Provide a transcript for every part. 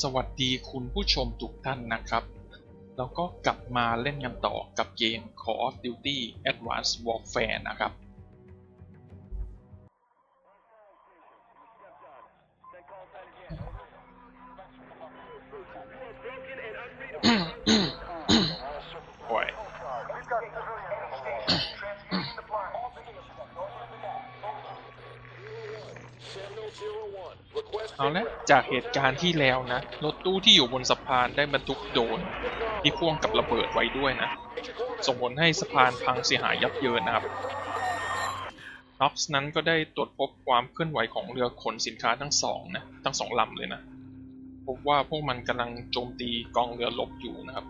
สวัสดีคุณผู้ชมทุกท่านนะครับ แล้วก็กลับมาเล่นกันต่อกับเกม Call of Duty Advanced Warfare นะครับ เอาละจากเหตุการณ์ที่แล้วนะ รถตู้ที่อยู่บนสะพานได้บรรทุกโดนที่พ่วงกับระเบิดไว้ด้วยนะ ส่งผลให้สะพานพังเสียหายยับเยินนะครับน็อกส์นั้นก็ได้ตรวจพบความเคลื่อนไหวของเรือขนสินค้าทั้งสองนะ ทั้งสองลำเลยนะ พบว่าพวกมันกำลังโจมตีกองเรือรบอยู่นะครับ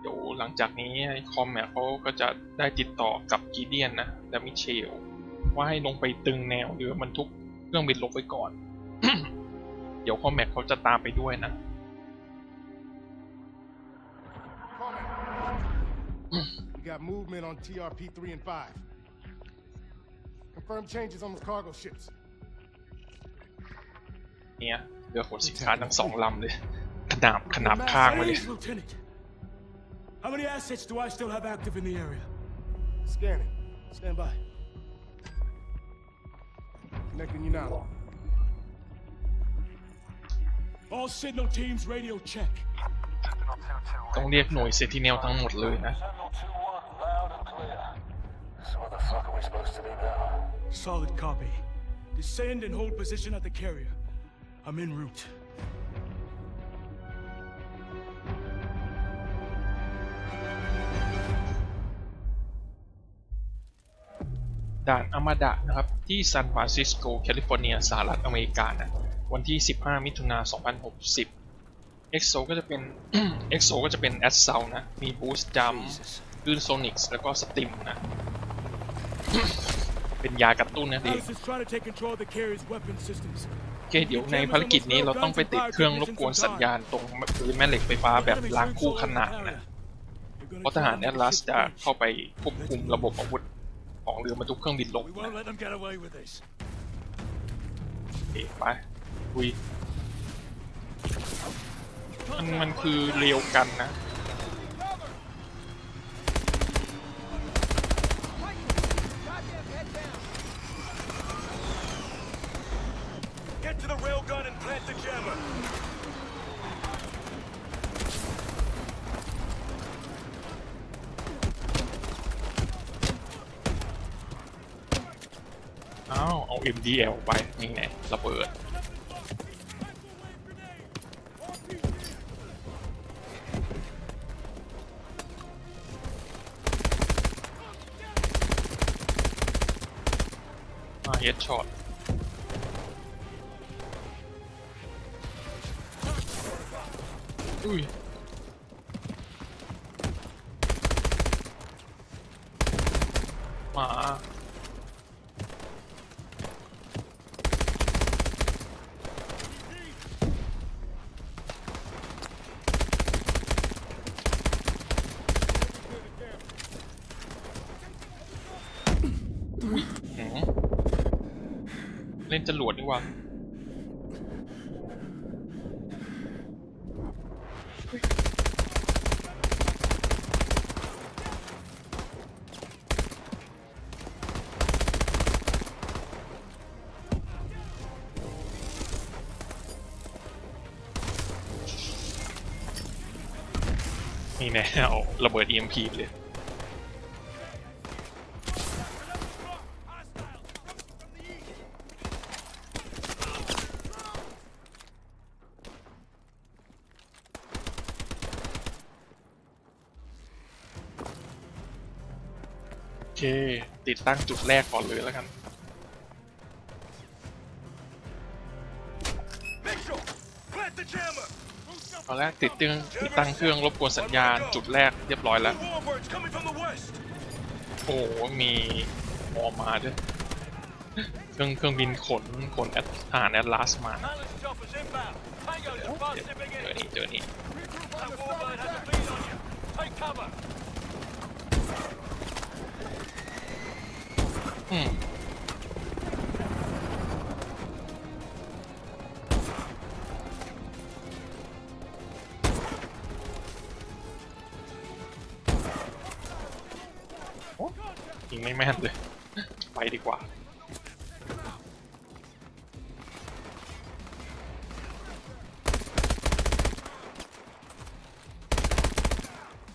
เดี๋ยวหลังจากนี้คอมแมเขาก็จะได้ติดต่อกับกีเดียนนะ และมิเชล ว่าให้ลงไปตึงแนวเรือบรรทุกเครื่องบินลบไว้ก่อน เดี๋ยวคอมแมทเขาจะตามไปด้วยนะ We got movement on TRP 3 and 5. Confirm changes on those cargo ships. เนี่ยเรือขนสินค้าทั้งสองลำเลย ขนาบขนาบข้างไปเลย Please, Lieutenant. How many assets do I still have active in the area? Scanning. Stand by. Connecting you now. All signal teams radio check. ต้องเรียกหน่วยเซติเนลทั้งหมดเลยนะ So where the fuck are we supposed to be now? Solid copy. Descend and hold position at the carrier. I'm en route. ด่านอามาดะนะครับที่ซานฟรานซิสโกแคลิฟอร์เนียสหรัฐอเมริกานะวันที่ 15 มิถุนา2060 EXO ก็จะเป็น EXO ก็จะเป็นแอดเซลนะ มีบูสต์จัมคลื่นโซนิกส์แล้วก็สติมนะ เป็นยากระตุ้นนะดี Alice is trying to take control of the carrier's weapon systems. โอเคเดี๋ยวในภารกิจนี้เราต้องไปติดเครื่องรบกวนสัญญาณตรงพื้นแม่เหล็กไฟฟ้าแบบล้างคู่ขนานนะเพราะทหารแอตลาสจะเข้าไปควบคุมระบบอาวุธ ของเรือบรรทุกเครื่องบินลบ We นะ won't let them get away with this. โอเคไปคุยมันมันคือเรียวกันนะ Get to the railgun and plant the jammer. อ้าวเอา MDL ไปนี่ไงระเบิดเฮดช็อตอุ้ย เล่นจรวดดีกว่านี่แน่เอาระเบิด EMP เลย เค ติดตั้งจุดแรกก่อนเลยแล้วกัน ตอนแรกติดตั้งติดตั้งเครื่องรบกวนสัญญาณจุดแรกเรียบร้อยแล้ว โอ้มีมอมาด้วยเครื่องเครื่องบินขนขนแอดทหารแอตลาสมาเจอนี่เจอนี่ ยิงไม่แม่นเลย ไปดีกว่า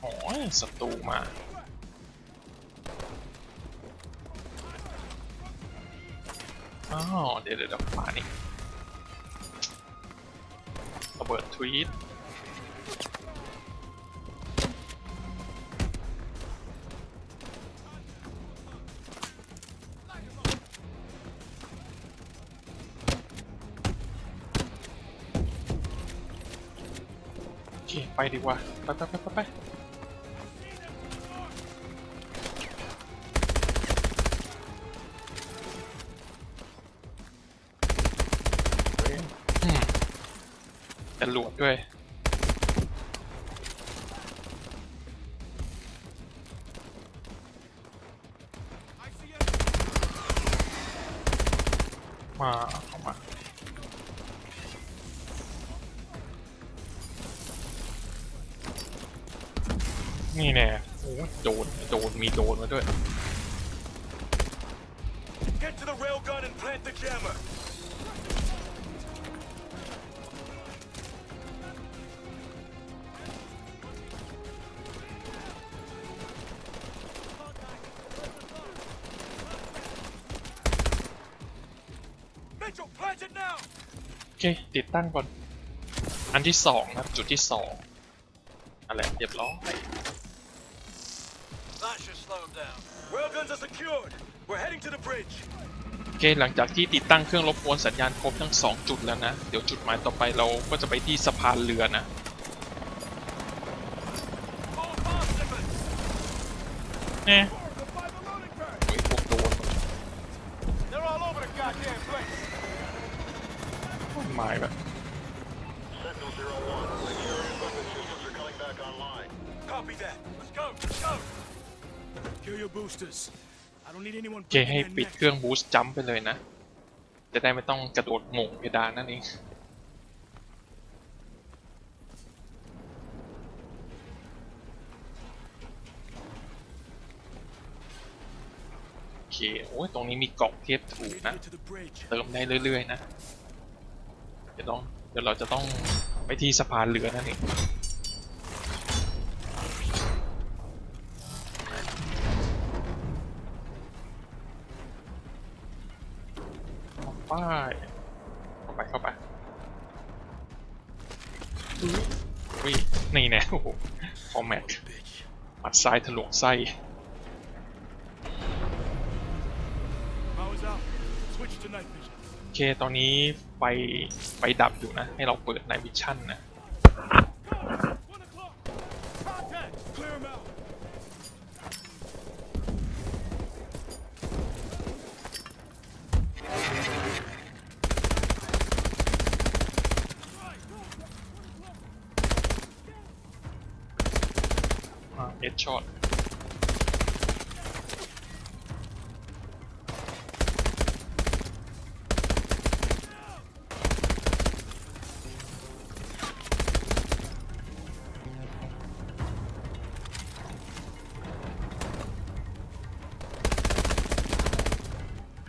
โอ้ยศัตรูมา อ้าวเดี๋ยวเดี๋ยวเดี๋ยวมานี่ระเบิดทวีตโอเคไปดีกว่า ไปไปไปไป ดด้วย มาเข้ามา นี่แน่โอ้ยโดน โดน มีโดนมาด้วย Get to the railgun and plant the jammer. เคติดตั้งก่อน อันที่สองนะครับ จุดที่สองอะไรเรียบร้อย That should slow him down. Railguns are secured. We're heading to the bridge. โอเคหลังจากที่ติดตั้งเครื่องรบกวนสัญญาณครบทั้ง 2 จุดแล้วนะ เดี๋ยวจุดหมายต่อไปเราก็จะไปที่สะพานเรือนะ Fall fast, Nicholas. แน่โเคให้ปิดเครื่องบูสต์จัมป์ไปเลยนะ จะได้ไม่ต้องกระโดดหม่งเพดานนั่นเองโอเคโอ้ยตรงนี้มีเกาะเทปถูกนะ to the bridge. เติมได้เรื่อยๆนะเดี๋ยวต้องเดี๋ยวเราจะต้องไปที่สะพานเรือนั่นเอง ป้ายเข้าไปเข้าไปวินี่แน่โอ้โหคอมแม็ก Bitch. ปัดซ้ายทะลวงไส้ Power's out. Switch to night vision. โอเค ตอนนี้ไฟไฟดับอยู่นะ ให้เราเปิดในวิชั่นนะ One o'clock. Contact. Clear him out. เอ็ด ช็อต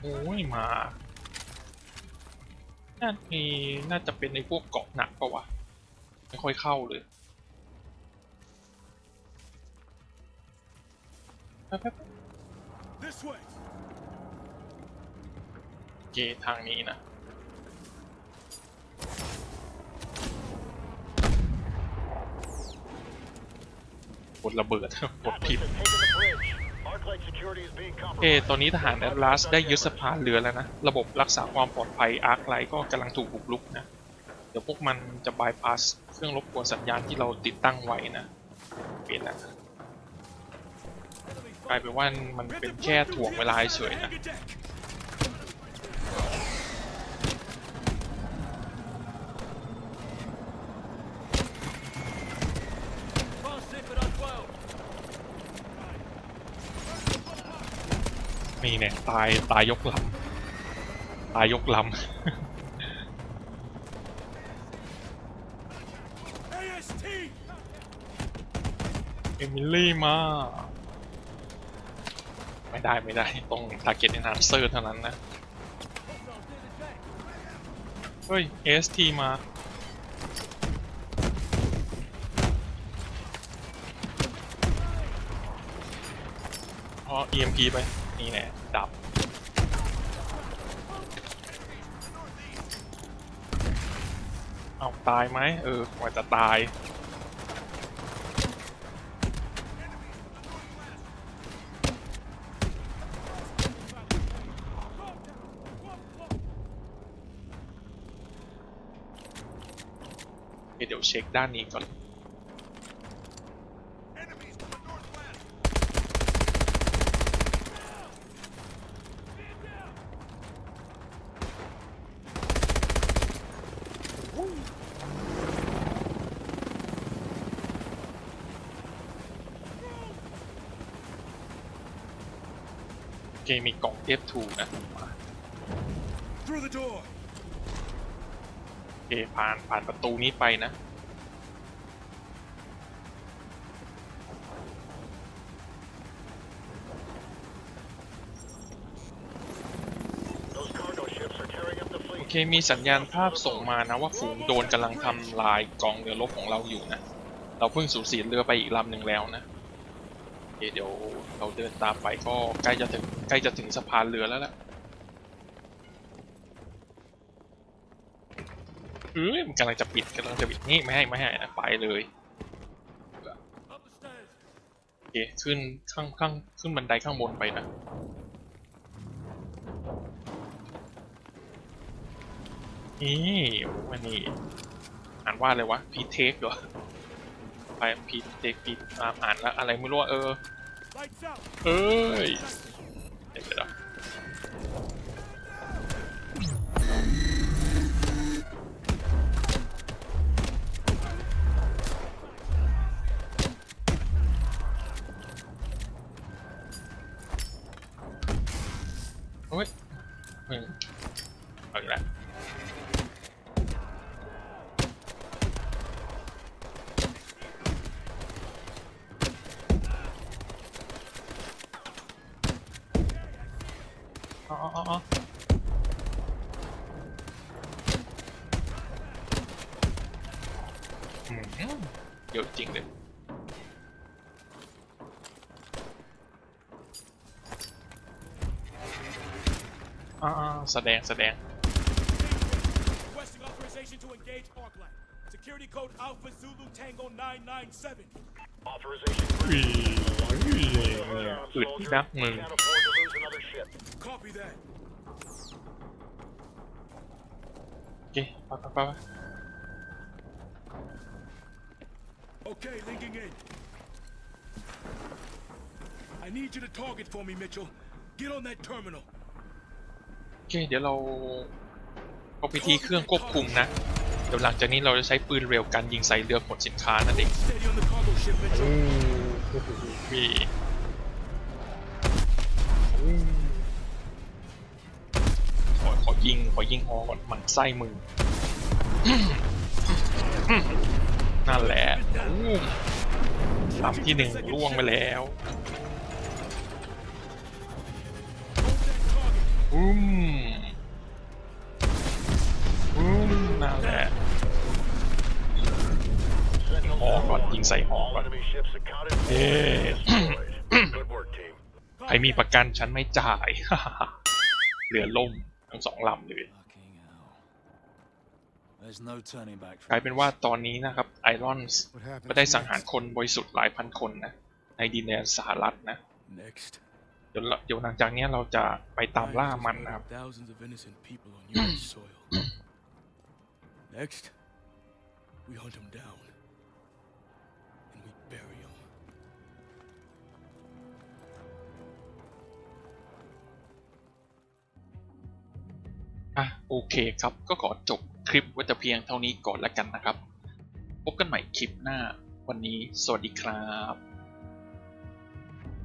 โอ้ยมา น่ามีน่าจะเป็นในพวกเกาะหนักปะวะ ไม่ค่อยเข้าเลย This way. เคทางนี้นะกดระเบิด กด Atlas ผิด has taken the bridge. Arclight security is being โอเค compromised. ตอนนี้ทหารแอตลาสได้ยึดสะพานเรือแล้วนะ ระบบรักษาความปลอดภัยอาร์คไลก็กำลังถูกบุกรุกนะ เดี๋ยวพวกมันจะบายพาสเครื่องรบกวนสัญญาณที่เราติดตั้งไว้นะ เปลี่ยนแล้ว กลายเป็นว่ามันเป็นแค่ถ่วงเวลาเฉยๆนะนี่เนี่ยตายตายยกลำตายยกล AST. ำเอมิลี่มา ได้ไม่ได้ต้อง target enhancer เท่านั้นนะ เฮ้ย AST มาพอ EMP ไป นี่แน่ดับเอาตายไหมเออว่าจะตาย เดี๋ยวเช็คด้านนี้ก่อน โอเคมีกล่องเทปทูนะ Through the door. โอเคผ่านผ่านประตูนี้ไปนะ โอเค มีสัญญาณภาพส่งมานะว่าฝูงโดนกำลังทำลายกองเรือรบของเราอยู่นะ เราเพิ่งสูญเสียเรือไปอีกลำหนึ่งแล้วนะโอเคเดี๋ยวเราเดินตามไปก็ใกล้จะถึงใกล้จะถึงสะพานเรือแล้วล่ะ เอ้ยมันกำลังจะปิดกำลังจะปิดนี่ไม่ให้ไม่ให้นะไปเลยโอเคขึ้นข้างข้างขึ้นบันไดข้างบนไปนะนี่วันนี้อ่านว่าอะไรวะพีเทคเหรอไปพีเทคพีอ่านแล้วอะไรไม่รู้เออเอ้ยเดี๋ยว อ๋ออ๋ออ๋ออืมเยอะจริงเลยอ่าๆแสดงแสดง Requesting authorization to engage Arclight. Security code Alpha Zulu Tango 997. Authorization อุ้ยอุ้ย ground, อึด soldier. นักมึง Can't afford to lose another ship. Copy that. โอเคไปไปไปไป Okay, linking in. I need you to target for me, Mitchell. Get on that terminal. โอเคเดี๋ยวเราเข้าไปที่เครื่องควบคุมนะ เดี๋ยวหลังจากนี้เราจะใช้ปืนเร็วกันยิงใส่เรือขนสินค้านั่นเอง Steady on the cargo ship, Mitchell. มี ยิงขอยิงฮอก่อนหมันไส้มึงนั่นแหละอู้ลำที่หนึ่งล่วงไปแล้ว Hold that target. อืมอืมนั่นแหละ Sentinel หอก่อนยิงใส่หอ All ก่อน enemy ships accounted for. Yeah. Destroyed. Good work, team. ใครมีประกันฉันไม่จ่ายเรือล่ม ทั้งสองลำเลย Fucking hell. There's no turning back กลาย from เป็น this. ว่าตอนนี้นะครับไอรอนส์ What happens ก็ได้สังหาร next? คนบริสุทธิ์หลายพันคนนะในดินแดนสหรัฐนะ Next. เดี๋ยวเราเดี๋ยวหลังจากเนี้ยเราจะไปตามล่ามันนะครับ Thousands of innocent people on U.S. soil. Next, we hunt them down. อะโอเคครับก็ขอจบคลิปไว้แต่เพียงเท่านี้ก่อนแล้วกันนะครับ พบกันใหม่คลิปหน้าวันนี้สวัสดีครับ